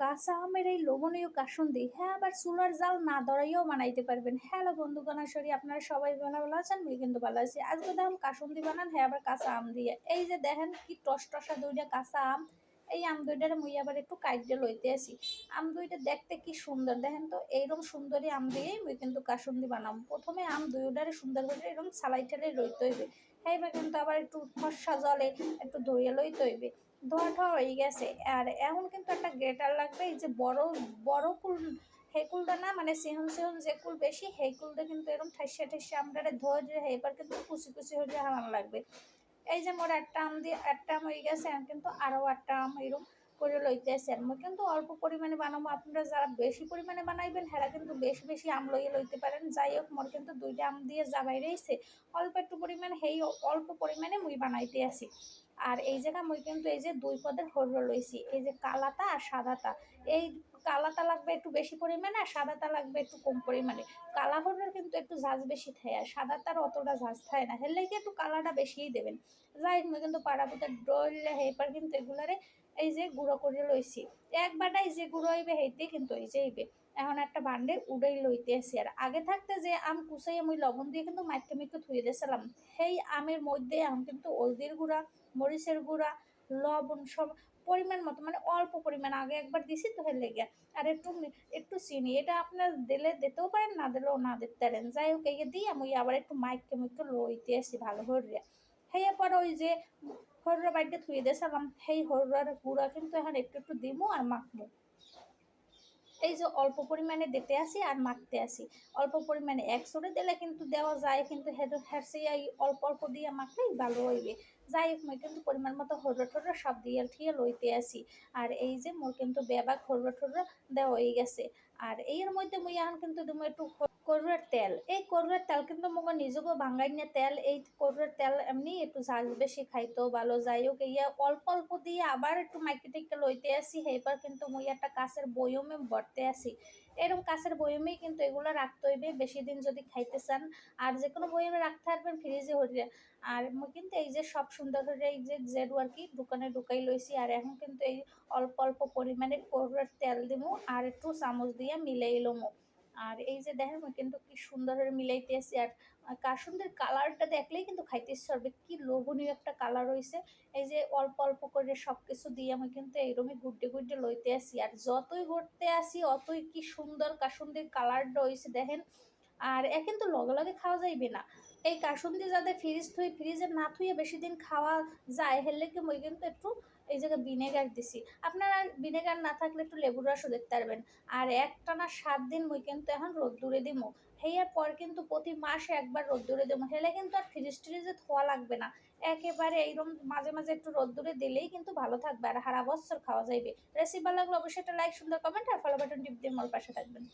কাঁচা আমের এই লোভনীয় কাসুন্দি হ্যাঁ আবার চুলার জাল না ধরাইও বানাইতে পারবেন। হ্যালো বন্ধুগণ আসরি আপনারা সবাই ভালো ভালো আছেন আমি কিন্তু ভালো আছি। আজকে দেখুন কাসুন্দি বানান হ্যাঁ আবার কাঁচা আম দিয়ে। এই যে দেখেন কি টস টসা দুইটা কাঁচা আম এই আম দুইটার মুই আবার একটু কাইটে লইতে আসি। আম দুইটা দেখতে কি সুন্দর? দেখেন তো এইরকম সুন্দরী আম দিয়েই মুই কিন্তু কাসুন্দি বানাম প্রথমে আম দুইটারে সুন্দর করে এরকম সালাই ঠেলাই লইতে হইবে। হ্যাঁ কিন্তু আবার একটু ফর্সা জলে একটু ধরিয়ে লইতে হইবে। ধোয়াটা হয়ে গেছে। আর এখন কিন্তু একটা গ্রেটার লাগবে, এই যে বড় বড় কুল হেকুলটা না মানে সিহন সিহন যে কুল বেশি কুলটা কিন্তু এরকম ঠাইসা ঠাইসা আমরা ধরে এবার কিন্তু কুচি কুচি হয়ে হারান লাগবে। এই যে মোর একটা আম দিয়ে একটা আম হয়ে গেছে কিন্তু আরও একটা আম এরকম করে লইতে আসেন মই কিন্তু অল্প পরিমাণে বানাবো, আপনারা যারা বেশি পরিমাণে বানাইবেন, হেরা কিন্তু বেশি বেশি আম লইয়ে লইতে পারেন। যাই হোক, মোর কিন্তু দুইটা আম দিয়ে যাবাই রয়েছে অল্প একটু পরিমাণে, হেই অল্প পরিমাণে মুই বানাইতে আসি আর এই জায়গা মুই কিন্তু এই যে দুই পদের হরর লইছি। এই যে কালাতা আর সাদাতা। এই কালাতা লাগবে একটু বেশি পরিমাণে আর সাদাতা লাগবে একটু কম পরিমাণে। কালা হরর কিন্তু একটু ঝাঁজ বেশি থাকে আর সাদাতার অতটা ঝাঁজ থাকে না। হেলে কি একটু কালাটা বেশিই দেবেন। যাই মুই কিন্তু পাড়াপুতে ডলে হেপার কিন্তু এগুলারে এই যে গুঁড়ো করে লইছি এক একবারটাই যে গুঁড়ো হইবে হেইতে কিন্তু এই যে হইবে। এখন একটা বান্ডে উড়াই লইতে আসি আর। আগে থাকতে যে আম কুচাই আমি লবণ দিয়ে কিন্তু মাইকে মিকে থুয়ে দিয়েছিলাম। সেই আমের মধ্যে আম কিন্তু হলদির গুঁড়া, মরিচের গুঁড়া, লবণ সব পরিমাণ মতো মানে অল্প পরিমাণ। আগে একবার দিছি তো হেলে লেগে। আর একটু একটু চিনি, এটা আপনার দিলে দিতেও পারেন, না দিলেও না দিতে পারেন। যাই হোক এই দিয়ে আমি আবার একটু মাইককে মিকে লইতে আসি ভালো করে। হেয়ে পরে ওই যে হররা বাড়িতে থুয়ে দিয়েছিলাম সেই হররার গুঁড়া কিন্তু এখন একটু একটু দিমু আর মাখবো। এই যে অল্প পরিমাণে দিতে আসি আর মাখতে আসি। অল্প পরিমাণে একসরে দিলে কিন্তু দেওয়া যায়, কিন্তু হেরসে এই অল্প অল্প দিয়ে মাখলেই ভালো হইবে। যাই হোক, মই কিন্তু পরিমাণ মতো হরো ঠোরো সব দিয়ে ঠিয়ে লইতে আসি। আর এই যে মোর কিন্তু বেবাক হরো ঠোরো দেওয়া হয়ে গেছে। আর এর মধ্যে মুই এখন কিন্তু একটু করুয়ার তেল। এই করুয়ার তেল কিন্তু মোক নিজেকেও ভাঙাই না তেল। এই করুয়ার তেল এমনি একটু ঝাল বেশি খাইতো ভালো যাই হোক ইয়া অল্প অল্প দিয়ে আবার একটু মাইকে টেকে লইতে আসি সেইবার কিন্তু মুই একটা কাছের বয়মে ভরতে আসি এরকম কাছের বয়মেই কিন্তু এগুলো রাখতে হইবে। বেশি দিন যদি খাইতে চান আর যে কোনো বয়মে রাখতে পারবেন ফ্রিজে হইলে আর মুই কিন্তু এই যে সব সুন্দর করে এই যে জেডু আর কি দোকানে ঢুকাই লইছি আর এখন কিন্তু এই অল্প অল্প পরিমাণে করুয়ার তেল দিমু আর একটু চামচ দিয়ে মিলাই লমু। আর এই যে দেখেন কিন্তু কি সুন্দর মিলাইতে আসি আর কাসুন্দের কালারটা দেখলেই কিন্তু খাইতে হবে কি লোভনীয় একটা কালার রয়েছে এই যে অল্প অল্প করে সব কিছু দিয়ে আমি কিন্তু এইরকমই গুড্ডে গুড্ডে লইতে আসি। আর যতই ঘুরতে আসি, অতই কি সুন্দর কাসুন্দের কালারটা রয়েছে দেখেন আর এ কিন্তু লগে লগে খাওয়া যাইবে না। এই কাসুন্দি যাদের ফ্রিজ থুই ফ্রিজে না থুয়ে বেশি দিন খাওয়া যায় হেললে কি মই কিন্তু একটু এই জায়গায় ভিনেগার দিছি। আপনারা ভিনেগার না থাকলে একটু লেবুর রসও দেখতে পারবেন। আর একটানা সাত দিন মুই কিন্তু এখন রোদ্দুরে দিমু। হেয়ার পর কিন্তু প্রতি মাসে একবার রোদ্দুরে দেবো হেলে কিন্তু আর ফ্রিজ ট্রিজে ধোয়া লাগবে না। একেবারে এইরকম মাঝে মাঝে একটু রোদ্দুরে দিলেই কিন্তু ভালো থাকবে। আর সারা বছর খাওয়া যাইবে। রেসিপি ভালো লাগলে অবশ্যই একটা লাইক সুন্দর কমেন্ট আর ফলো বাটন টিপ দিয়ে আমার পাশে থাকবেন।